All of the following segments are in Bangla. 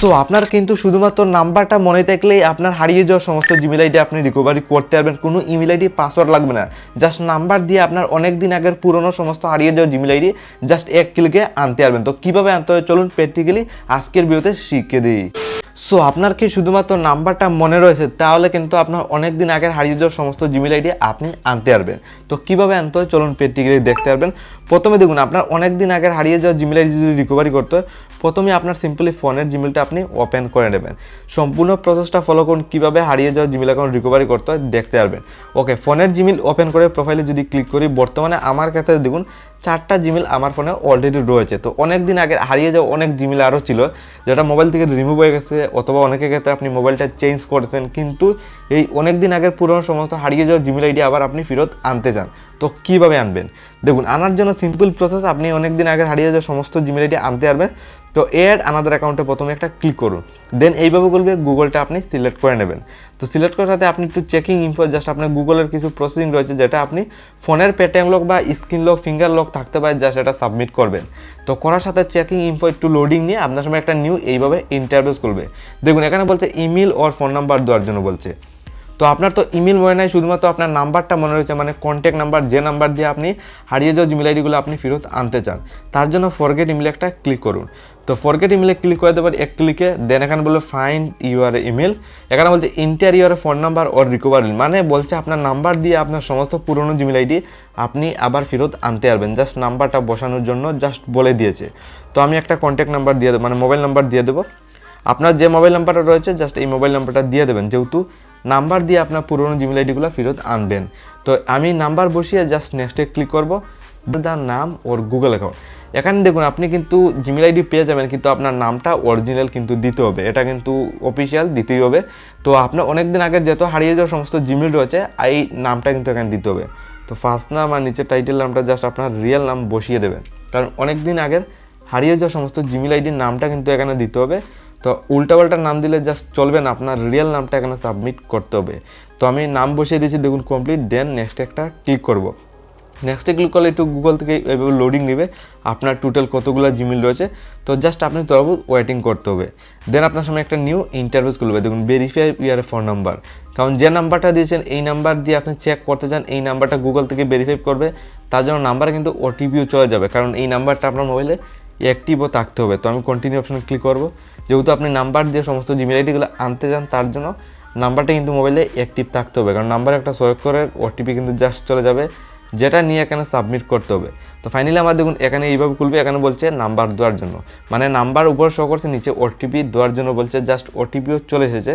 সো আপনার কিন্তু শুধুমাত্র নাম্বারটা মনে থাকলেই আপনার হারিয়ে যাওয়া সমস্ত জিমেল আইডি আপনি রিকভারি করতে পারবেন। কোনো ইমেল আইডি পাসওয়ার্ড লাগবে না। জাস্ট নাম্বার দিয়ে আপনার অনেক দিন আগের পুরনো সমস্ত হারিয়ে যাওয়া জিমেল আইডি জাস্ট এক ক্লিকে আনতে পারবেন। তো কীভাবে আনতে হয় চলুন প্র্যাকটিক্যালি আজকের ভিডিওতে শিখে দিই। সো আপনার কি শুধুমাত্র নাম্বারটা মনে রয়েছে, তাহলে কিন্তু আপনার অনেক দিন আগের হারিয়ে যাওয়া সমস্ত জিমেল আইডি আপনি আনতে পারবেন। তো কীভাবে আনতে হয় চলুন প্র্যাকটিক্যালি দেখতে পারবেন। প্রথমে দেখুন, আপনার অনেক দিন আগের হারিয়ে যাওয়া জিমেল আইডি যদি রিকভারি করতে হয়, প্রথমে আপনার সিম্পলি ফোনের জিমেলটা আপনি ওপেন করে নেবেন। সম্পূর্ণ প্রসেসটা ফলো করুন, কীভাবে হারিয়ে যাওয়া জিমেল অ্যাকাউন্ট রিকভারি করতে হয়, দেখতে পারবেন। ওকে ফোনের জিমেল ওপেন করে প্রোফাইলে যদি ক্লিক করি, বর্তমানে আমার ক্ষেত্রে দেখুন, চারটা জিমেল আমার ফোনে অলরেডি রয়েছে। তো অনেক দিন আগে হারিয়ে যাওয়া অনেক জিমেল আরও ছিল, যেটা মোবাইল থেকে রিমুভ হয়ে গেছে, অথবা অনেকের ক্ষেত্রে আপনি মোবাইলটা চেঞ্জ করেছেন। কিন্তু এই অনেক দিন আগের পুরনো সমস্ত হারিয়ে যাওয়া জিমেল আইডি আবার আপনি ফেরত আনতে চান। তো কীভাবে আনবেন? দেখুন, আনার জন্য সিম্পল প্রসেস আপনি অনেক দিন আগে হারিয়ে যাওয়া সমস্ত জিমেল আইডি আনতে পারবেন। তো এড আনাদার অ্যাকাউন্টে প্রথমে একটা ক্লিক করুন। দেন এইভাবে বলবে গুগলটা আপনি সিলেক্ট করে নেবেন। তো সিলেক্ট করার সাথে আপনি একটু চেকিং ইনফো জাস্ট আপনার গুগলের কিছু প্রসেসিং রয়েছে যেটা আপনি ফোনের পেটিএম লক বা স্ক্রিন লক ফিঙ্গার লক থাকতে পারে জাস্ট এটা সাবমিট করবেন। তো করার সাথে চেকিং ইনফো একটু লোডিং নিয়ে আপনার সময় একটা নিউ এইভাবে ইন্টারভিউস করবে দেখুন, এখানে বলছে ইমেল ওর ফোন নাম্বার দেওয়ার জন্য বলছে। তো আপনার তো ইমেল মনে নাই, শুধুমাত্র আপনার নাম্বারটা মনে রয়েছে মানে কন্ট্যাক্ট নাম্বার যে নাম্বার দিয়ে আপনি হারিয়ে যাওয়া জিমেল আইডিগুলো আপনি ফেরত আনতে চান। তার জন্য ফরগেট ইমেল একটা ক্লিক করুন। তো ফরগেট ইমেলে ক্লিক করে দেবেন, এক ক্লিকে দেন এখানে বলবে ফাইন্ড ইউর ইমেল এখানে বলছে enter your phone number or recovery মানে বলছে আপনার নাম্বার দিয়ে আপনার সমস্ত পুরনো জিমেল আইডি আপনি আবার ফেরত আনতে পারবেন। জাস্ট নাম্বারটা বসানোর জন্য জাস্ট বলে দিয়েছে। তো আমি একটা কন্ট্যাক্ট নাম্বার দিয়ে দেবো মানে মোবাইল নাম্বার দিয়ে দেবো। আপনার যে মোবাইল নাম্বারটা রয়েছে জাস্ট এই মোবাইল নাম্বারটা দিয়ে দেবেন। যেহেতু নাম্বার দিয়ে আপনার পুরনো জিমেল আইডিগুলো ফেরত আনবেন। তো আমি নাম্বার বসিয়ে জাস্ট নেক্সটে ক্লিক করব। তার নাম ওর গুগল অ্যাকাউন্ট এখানে দেখুন, আপনি কিন্তু জিমেল আইডি পেয়ে যাবেন, কিন্তু আপনার নামটা অরিজিনাল কিন্তু দিতে হবে। এটা কিন্তু অফিসিয়াল দিতেই হবে। তো আপনার অনেক দিন আগের যত হারিয়ে যাওয়া সমস্ত জিমেল রয়েছে, এই নামটা কিন্তু এখানে দিতে হবে। তো ফার্স্ট নাম আর নিচের টাইটেল নামটা জাস্ট আপনার রিয়েল নাম বসিয়ে দেবেন। কারণ অনেক দিন আগের হারিয়ে যাওয়া সমস্ত জিমেল আইডির নামটা কিন্তু এখানে দিতে হবে। তো উল্টাপাল্টা নাম দিলে জাস্ট চলবে না, আপনার রিয়েল নামটা এখানে সাবমিট করতে হবে। তো আমি নাম বসিয়ে দিয়েছি, দেখুন কমপ্লিট দেন নেক্সট একটা ক্লিক করব। নেক্সটে ক্লিক করলে একটু গুগল থেকে এভাবে লোডিং নেবে। আপনার টোটাল কতগুলো জিমেল রয়েছে। তো জাস্ট আপনি তরফ ওয়েটিং করতে হবে। দেন আপনার সামনে একটা নিউ ইন্টারভিউস করবে দেখুন ভেরিফাই ইয়ার ফোন নাম্বার কারণ যে নাম্বারটা দিয়েছেন, এই নাম্বার দিয়ে আপনি চেক করতে চান, এই নাম্বারটা গুগল থেকে ভেরিফাই করবে। তার জন্য নাম্বারে কিন্তু ওটিপিও চলে যাবে। কারণ এই নাম্বারটা আপনার মোবাইলে অ্যাক্টিভও থাকতে হবে। তো আমি কন্টিনিউ অপশনে ক্লিক করব। যেহেতু আপনি নাম্বার দিয়ে সমস্ত জিমেল আইডিগুলো আনতে চান, তার জন্য নাম্বারটা কিন্তু মোবাইলে অ্যাক্টিভ থাকতে হবে। কারণ নাম্বার একটা সোয়েব করে ওটিপি কিন্তু জাস্ট চলে যাবে। যেটা নিয়ে এখানে সাবমিট করতে হবে। তো ফাইনালি আমার দেখুন, এখানে এইভাবে খুলবে, এখানে বলছে নাম্বার দেওয়ার জন্য। মানে নাম্বার উপর শো করছে, নিচে ওটিপি দেওয়ার জন্য বলছে জাস্ট ওটিপিও চলে এসেছে।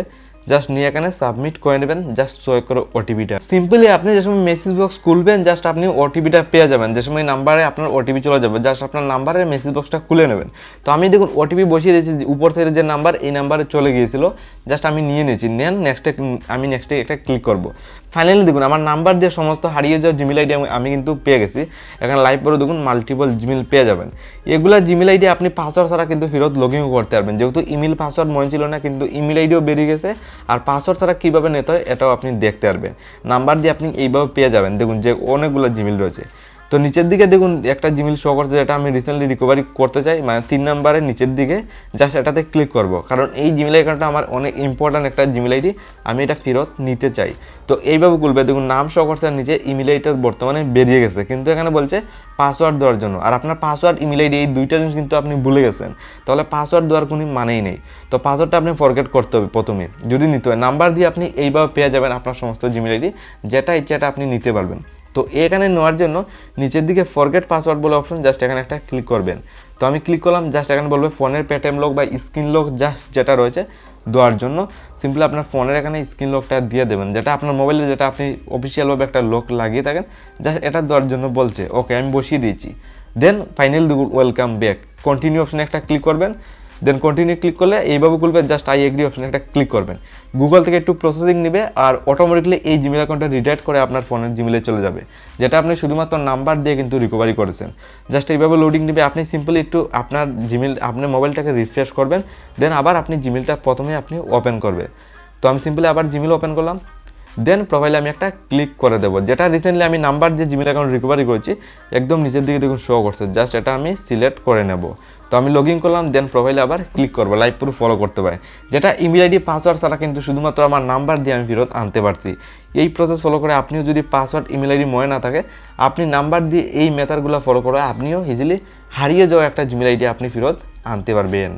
জাস্ট নিয়ে এখানে সাবমিট করে নেবেন জাস্ট শো করে ওটিপিটা সিম্পলি আপনি যে সময় মেসেজ বক্স খুলবেন জাস্ট আপনি ওটিপিটা পেয়ে যাবেন। যে সময় নাম্বারে আপনার ওটিপি চলে যাবে জাস্ট আপনার নাম্বারের মেসেজ বক্সটা খুলে নেবেন। তো আমি দেখুন ওটিপি বসিয়ে দিয়েছি উপর সাইডে যে নাম্বার এই নাম্বারে চলে গিয়েছিল। জাস্ট আমি নিয়ে নিয়েছি, নেন নেক্সটে আমি নেক্সটে একটা ক্লিক করব। ফাইনালি দেখুন, আমার নাম্বার দিয়ে সমস্ত হারিয়ে যাওয়া জিমেল আইডি আমি কিন্তু পেয়ে গেছি। এখানে লাইভ করে দেখুন মাল্টিপল জিমেল পেয়ে যাবেন। এগুলা জিমেল আইডি আপনি পাসওয়ার্ড ছাড়া কিন্তু ফেরত লগ ইন করতে পারবেন। যেহেতু ইমেল পাসওয়ার্ড মনে ছিল না, কিন্তু ইমেল আইডিও বেরিয়ে গেছে। আর পাসওয়ার্ড ছাড়া কীভাবে নিতে হয় এটাও আপনি দেখতে পারবেন। নাম্বার দিয়ে আপনি এইভাবে পেয়ে যাবেন। দেখুন যে অনেকগুলো জিমেল রয়েছে। তো নিচের দিকে দেখুন, একটা জিমেল শো করছে যেটা আমি রিসেন্টলি রিকভারি করতে চাই মানে তিন নাম্বারের নিচের দিকে জাস্ট এটাতে ক্লিক করব। কারণ এই জিমেল অ্যাকাউন্টটা আমার অনেক ইম্পর্ট্যান্ট একটা জিমেল আইডি, আমি এটা ফেরত নিতে চাই। তো এইভাবে খুলবে, দেখুন, নাম শো করছে নিচে ইমেল আইডিটা বর্তমানে বেরিয়ে গেছে। কিন্তু এখানে বলছে পাসওয়ার্ড দেওয়ার জন্য। আর আপনার পাসওয়ার্ড ইমেল আইডি, এই দুইটা জিনিস কিন্তু আপনি ভুলে গেছেন। তাহলে পাসওয়ার্ড দেওয়ার কোনো মানেই নেই। তো পাসওয়ার্ডটা আপনি ফরগেট করতে হবে প্রথমে, যদি নিতে হয়। নাম্বার দিয়ে আপনি এইভাবে পেয়ে যাবেন আপনার সমস্ত জিমেল আইডি, যেটা ইচ্ছা এটা আপনি নিতে পারবেন। তো এখানে নেওয়ার জন্য নিচের দিকে ফরগেট পাসওয়ার্ড বলে অপশন জাস্ট এখানে একটা ক্লিক করবেন। তো আমি ক্লিক করলাম জাস্ট এখানে বলবে ফোনের পেটিএম লক বা স্ক্রিন লক জাস্ট যেটা রয়েছে দেওয়ার জন্য। সিম্পলি আপনার ফোনের এখানে স্ক্রিন লকটা দিয়ে দেবেন। যেটা আপনার মোবাইলে যেটা আপনি অফিসিয়ালভাবে একটা লক লাগিয়ে থাকেন জাস্ট এটা দেওয়ার জন্য বলছে ওকে আমি বসিয়ে দিয়েছি। Then final welcome back continue অপশনে একটা ক্লিক করবেন। দেন কন্টিনিউ ক্লিক করলে এইভাবে খুলবে জাস্ট আই এগ্রি অপশনে একটা ক্লিক করবেন। গুগল থেকে একটু প্রসেসিং নেবে আর অটোমেটিকলি এই জিমেল অ্যাকাউন্টটা রিডাইরেক্ট করে আপনার ফোনের জিমেলে চলে যাবে, যেটা আপনি শুধুমাত্র নাম্বার দিয়ে কিন্তু রিকভারি করেছেন। জাস্ট এইভাবে লোডিং নেবে, আপনি সিম্পলি একটু আপনার জিমেল আপনার মোবাইলটাকে রিফ্রেশ করবেন দেন আবার আপনি জিমেলটা প্রথমে আপনি ওপেন করবে। তো আমি সিম্পলি আবার জিমেল ওপেন করলাম দেন প্রোফাইলে আমি একটা ক্লিক করে দেবো, যেটা রিসেন্টলি আমি নাম্বার দিয়ে জিমেল অ্যাকাউন্ট রিকভারি করেছি, একদম নিচের দিকে দেখুন শো করছে জাস্ট এটা আমি সিলেক্ট করে নেব। তো আমি লগ ইন করলাম দেন প্রোফাইলে আবার ক্লিক করব লাইভ পুরো ফলো করতে পারে। যেটা ইমেল আইডি পাসওয়ার্ড ছাড়া কিন্তু শুধুমাত্র আমার নাম্বার দিয়ে আমি ফেরত আনতে পারছি। এই প্রসেস ফলো করে আপনিও যদি পাসওয়ার্ড ইমেল আইডি মনে না থাকে, আপনি নাম্বার দিয়ে এই মেথাডগুলো ফলো করে আপনিও ইজিলি হারিয়ে যাওয়া একটা জিমেল আইডি আপনি ফেরত আনতে পারবেন।